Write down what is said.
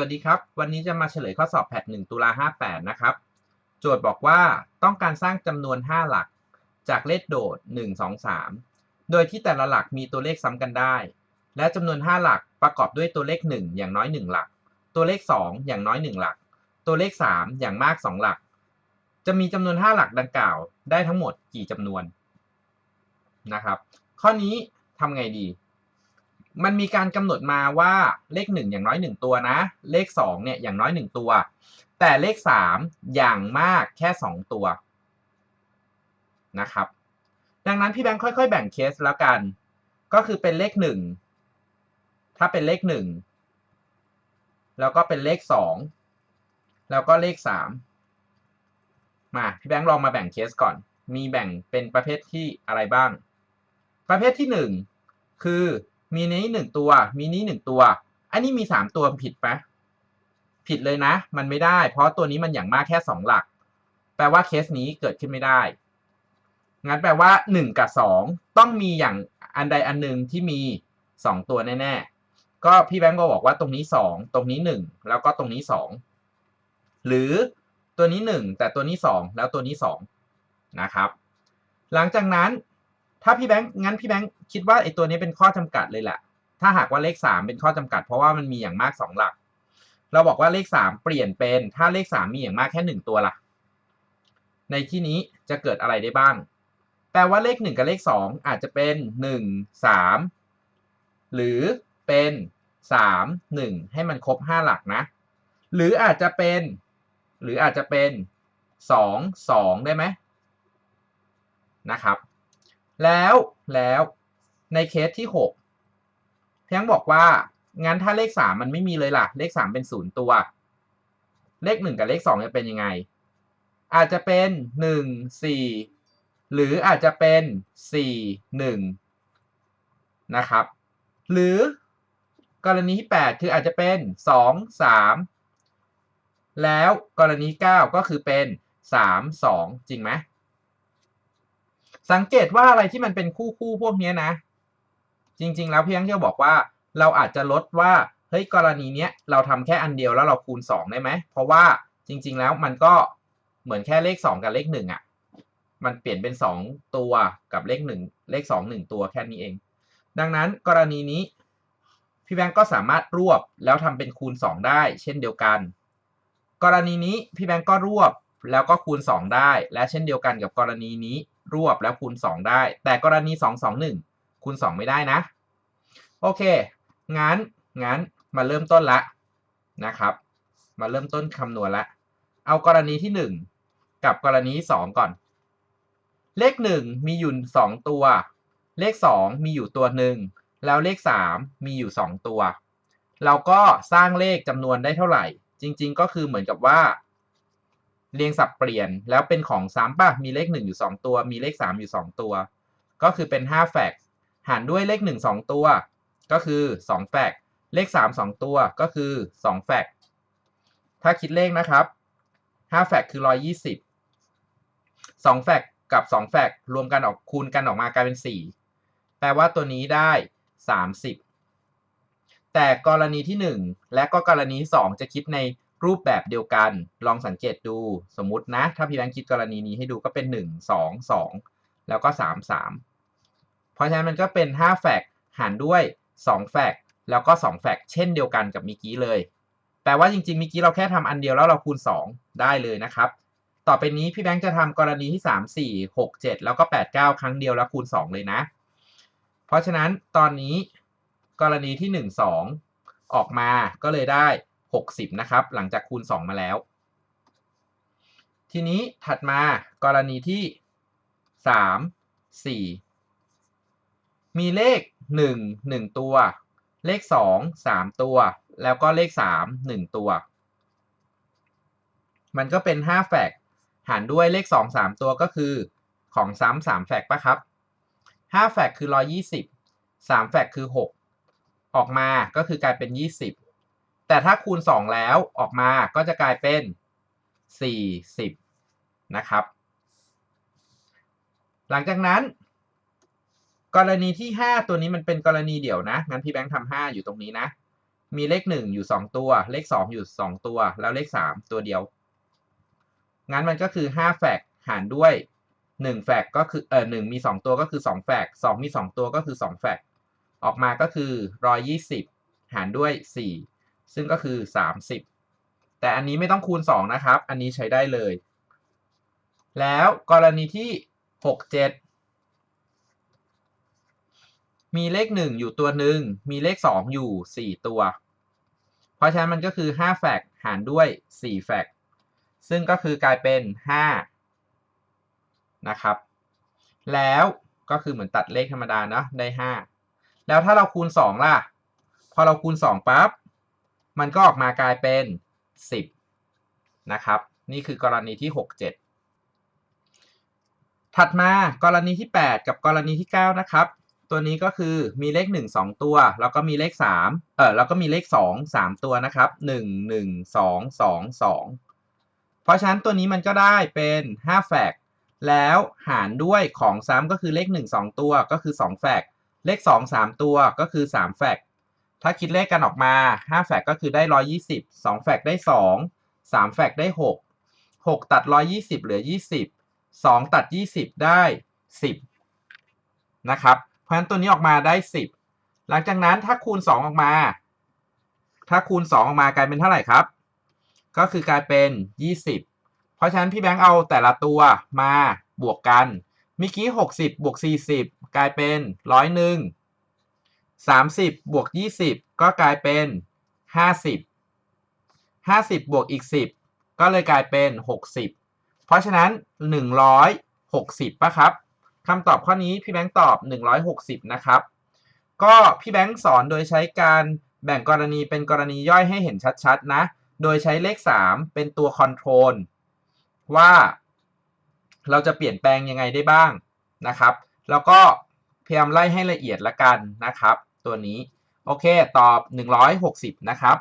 วัสดีครับ วันนี้จะมาเฉลยข้อสอบแพท1ตุลา58 นะครับ โจทย์บอกว่าต้องการสร้างจำนวน 5 หลัก จากเลขโดด 1 2 3 โดยที่แต่ละหลักมีตัวเลขซ้ำกันได้ และจำนวน 5 หลักประกอบด้วยตัวเลข 1 อย่างน้อย 1 หลัก ตัวเลข 2 อย่างน้อย 1 หลัก ตัวเลข 3 อย่างมาก 2 หลัก จะมีจำนวน 5 หลักดังกล่าว ได้ทั้งหมดกี่จำนวนนะครับ ข้อนี้ทำไงดี มันมีการกำหนดมาว่าเลขหนึ่งอย่างน้อยหนึ่งตัวนะ เลขสองเนี่ยอย่างน้อยหนึ่งตัว แต่เลขสามอย่างมากแค่สองตัวนะครับ ดังนั้นพี่แบงค์ค่อย ๆ แบ่งเคสแล้วกัน ก็คือเป็นเลขหนึ่งถ้าเป็นเลขหนึ่งแล้วก็เป็นเลขสองแล้วก็เลขสามมาพี่แบงค์ลองมาแบ่งเคสก่อน มีแบ่งเป็นประเภทที่อะไรบ้าง ประเภทที่หนึ่งคือ มีนี้หนึ่งตัว มีนี้หนึ่งตัว อันนี้มีสามตัวผิดไหมผิดเลยนะ มันไม่ได้ เพราะตัวนี้มันอย่างมากแค่สองหลัก แปลว่าเคสนี้เกิดขึ้นไม่ได้ งั้นแปลว่าหนึ่งกับสองต้องมีอย่างอันใดอันหนึ่งที่มีสองตัวแน่ๆ ก็พี่แบงก์ก็บอกว่าตรงนี้สองตรงนี้หนึ่งแล้วก็ตรงนี้สองหรือตัวนี้หนึ่งแต่ตัวนี้สองแล้วตัวนี้สองนะครับ หลังจากนั้น ถ้าพี่แบงค์งั้นพี่แบงค์คิดว่าไอ้ตัวนี้เป็นข้อจำกัดเลยแหละ ถ้าหากว่าเลขสามเป็นข้อจำกัด เพราะว่ามันมีอย่างมากสองหลัก เราบอกว่าเลขสามเปลี่ยนเป็น ถ้าเลขสามมีอย่างมากแค่หนึ่งตัวล่ะ ในที่นี้จะเกิดอะไรได้บ้าง แปลว่าเลขหนึ่งกับเลขสองอาจจะเป็นหนึ่งสามหรือเป็นสามหนึ่งให้มันครบห้าหลักนะ หรืออาจจะเป็น หรืออาจจะเป็นสองสองได้ไหมนะครับ แล้วแล้วในเคสที่หกเพียงบอกว่า งั้นถ้าเลขสามมันไม่มีเลยล่ะ เลขสามเป็นศูนย์ตัว เลขหนึ่งกับเลขสองจะเป็นยังไง อาจจะเป็นหนึ่งสี่หรืออาจจะเป็นสี่หนึ่งนะครับ หรือกรณีที่แปดคืออาจจะเป็นสองสามแล้วกรณีเก้าก็คือเป็นสามสองจริงไหม สังเกตว่าอะไรที่มันเป็นคู่คู่พวกนี้นะ จริง ๆ แล้วพี่ยังเที่ยวบอกว่า เราอาจจะลดว่าเฮ้ยกรณีเนี้ยเราทำแค่อันเดียวแล้วเราคูณ 2 ได้ไหม เพราะว่าจริง ๆ แล้วมันก็เหมือนแค่เลข 2 กับเลข1อะมันเปลี่ยนเป็น 2 ตัวกับเลข 1 เลข 2 1 ตัวแค่นี้เอง ดังนั้นกรณีนี้พี่แบงก์ก็สามารถรวบแล้วทำเป็นคูณ 2 ได้ เช่นเดียวกัน กรณีนี้พี่แบงก์ก็รวบแล้วก็คูณ 2 ได้ และเช่นเดียวกันกับกรณีนี้ รวบแล้วคูณ 2 ได้ แต่กรณี 2 2 1 คูณ 2 ไม่ได้นะ โอเค งั้น งั้น มาเริ่มต้นละนะครับ มาเริ่มต้นคำนวณละ เอากรณีที่ 1 กับกรณี 2 ก่อน เลข 1 มีอยู่ 2 ตัว เลข 2 มีอยู่ตัวหนึ่ง แล้วเลข 3 มีอยู่ 2 ตัว เราก็สร้างเลขจำนวนได้เท่าไหร่ จริง ๆ ก็คือเหมือนกับว่า เรียงสับเปลี่ยนแล้วเป็นของซ้ำป่ะ มีเลข 1 อยู่ 2 ตัว มีเลข 3 อยู่ 2 ตัว ก็คือเป็น5แฟกหารด้วยเลข 1 2 ตัว ก็คือ2แฟกเลข 3 2 ตัวก็คือ2แฟกถ้าคิดเลขนะครับ5แฟกคือ 120 2แฟกกับ2แฟกรวมกันออกคูณกันออกมากลายเป็น 4 แปลว่าตัวนี้ได้ 30 แต่กรณีที่ 1 และก็กรณีที่2จะคิดใน รูปแบบเดียวกัน ลองสังเกตดู สมมตินะ ถ้าพี่แบงค์คิดกรณีนี้ให้ดูก็เป็น 1 2 2 แล้วก็ 3 3 เพราะฉะนั้นมันก็เป็น 5 แฟกหารด้วย 2 แฟกแล้วก็ 2 แฟกเช่นเดียวกันกับเมื่อกี้เลย แปลว่าจริงๆเมื่อกี้เราแค่ทำอันเดียวแล้วเราคูณ 2 ได้เลยนะครับ ต่อไปนี้พี่แบงค์จะทำกรณีที่ 3 4 6 7 แล้วก็ 8 9 ครั้งเดียวแล้วคูณ 2 เลยนะ เพราะฉะนั้นตอนนี้กรณีที่ 1 2 ออกมาก็เลยได้ 60 นะครับ หลังจากคูณ 2 มาแล้ว ทีนี้ถัดมากรณีที่ 3 4 มีเลข 1 1 ตัว เลข 2 3 ตัว แล้วก็เลข 3 1 ตัว มันก็เป็น 5 แฟกหารด้วยเลข 2 3 ตัวก็คือของซ้ำ3แฟกปะครับ5แฟกคือ 120 3แฟกคือ 6 ออกมาก็คือกลายเป็น 20 แต่ถ้าคูณ 2 แล้วออกมาก็จะกลายเป็น 40 นะครับ หลังจากนั้น กรณีที่ 5 ตัวนี้มันเป็นกรณีเดี่ยวนะ งั้นพี่แบงค์ทำ5อยู่ตรงนี้นะ มีเลขหนึ่งอยู่สองตัว เลขสองอยู่สองตัว แล้วเลขสามตัวเดียว งั้นมันก็คือห้าแฟกหารด้วยหนึ่งแฟกก็คือเออหนึ่งมีสองตัวก็คือสองแฟกสองมีสองตัวก็คือสองแฟกออกมาก็คือร้อยี่สิบหารด้วยสี่ ซึ่งก็คือสามสิบแต่อันนี้ไม่ต้องคูณสองนะครับ อันนี้ใช้ได้เลย แล้วกรณีที่หกเจ็ดมีเลขหนึ่งอยู่ตัวหนึ่ง มีเลขสองอยู่สี่ตัว เพราะฉะนั้นมันก็คือห้าแฟกหารด้วยสี่แฟกซึ่งก็คือกลายเป็นห้านะครับ แล้วก็คือเหมือนตัดเลขธรรมดาเนาะได้ห้าแล้วถ้าเราคูณสองล่ะ พอเราคูณสองปั๊บ มันก็ออกมากลายเป็นสิบนะครับ นี่คือกรณีที่หกเจ็ดถัดมากรณีที่ 8 กับกรณีที่ 9 นะครับ ตัวนี้ก็คือมีเลข 1 2 ตัว แล้วก็มีเลข 3 เออแล้วก็มีเลข 2 3 ตัวนะครับ 1 1 2 2 2 เพราะฉะนั้นตัวนี้มันก็ได้เป็น5แฟกแล้วหารด้วยของซ้ำก็คือเลข 1 2 ตัวก็คือ 2 แฟกเลข 2 3 ตัวก็คือ 3 แฟก ถ้าคิดเลขกันออกมา 5 แฟกก็คือได้ 120 2 แฟกได้ 2 3 แฟกได้ 6 6 ตัด 120 เหลือ 20 2 ตัด 20 ได้ 10 นะครับ เพราะฉะนั้นตัวนี้ออกมาได้ 10 หลังจากนั้นถ้าคูณ 2 ออกมา ถ้าคูณ 2 ออกมากลายเป็นเท่าไหร่ครับ ก็คือกลายเป็น 20 เพราะฉะนั้นพี่แบงค์เอาแต่ละตัวมาบวกกันเมื่อกี้ 60 บวก 40 กลายเป็น 101 30 บวก 20 ก็กลายเป็น 50 50 บวกอีก 10 ก็เลยกลายเป็น 60 เพราะฉะนั้น 160ป่ะครับคำตอบข้อนี้พี่แบงค์ตอบ 160 นะครับ ก็พี่แบงค์สอนโดยใช้การแบ่งกรณีเป็นกรณีย่อยให้เห็นชัดๆนะ โดยใช้เลข 3 เป็นตัวคอนโทรลว่าเราจะเปลี่ยนแปลงยังไงได้บ้างนะครับ แล้วก็พยายามไล่ให้ละเอียดละกันนะครับ ตัวนี้ โอเค ตอบ 160 นะครับ